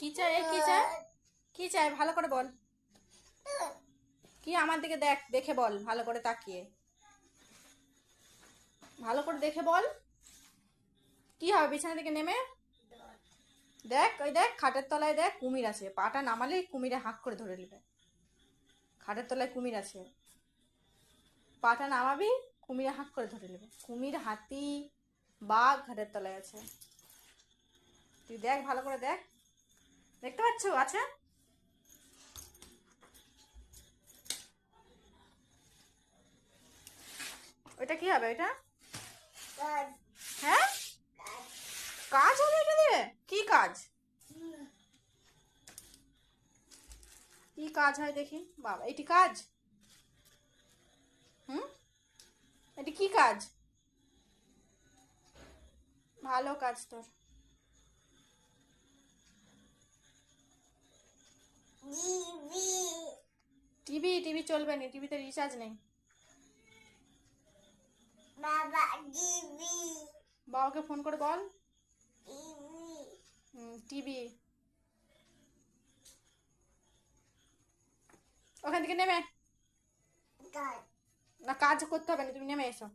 কি চাই কি চাই? কি চাই? ভালো করে বল। কি আমার দিকে দেখ, দেখে বল, ভালো করে তাকিয়ে। ভালো করে দেখে বল। কি হবে বিছানা থেকে নেমে? দেখ, ওই দেখ, খাটের তলায় দেখ, কুমির আছে। পাটা নামালেই কুমিরে হাঁক করে ধরে নেবে। খাটের তলায় কুমির আছে। পাটা নামাবি, কুমিরে হাঁক করে ধরে নেবে। কুমির, হাতি, বাঘ ঘাটের তলায় আছে। তুই দেখ, ভালো করে দেখ। দেখতে পাচ্ছ? আছে? ওইটা কি হবে ওইটা? হ্যাঁ? কাজ হবে এটা দিয়ে? কি কাজ? কি কাজ হয় দেখি? বাবা এটি কাজ? হুম? এটি কি কাজ? ভালো কাজ তোর। টিভি টিভি চলবে না টিভিতে রিচার্জ নেই। বাবা দিবি বাবাকে ফোন করে বল। টিভি। ওখান থেকে নেমে। না কাজ করতে হবে না তুমি নেমে এসো।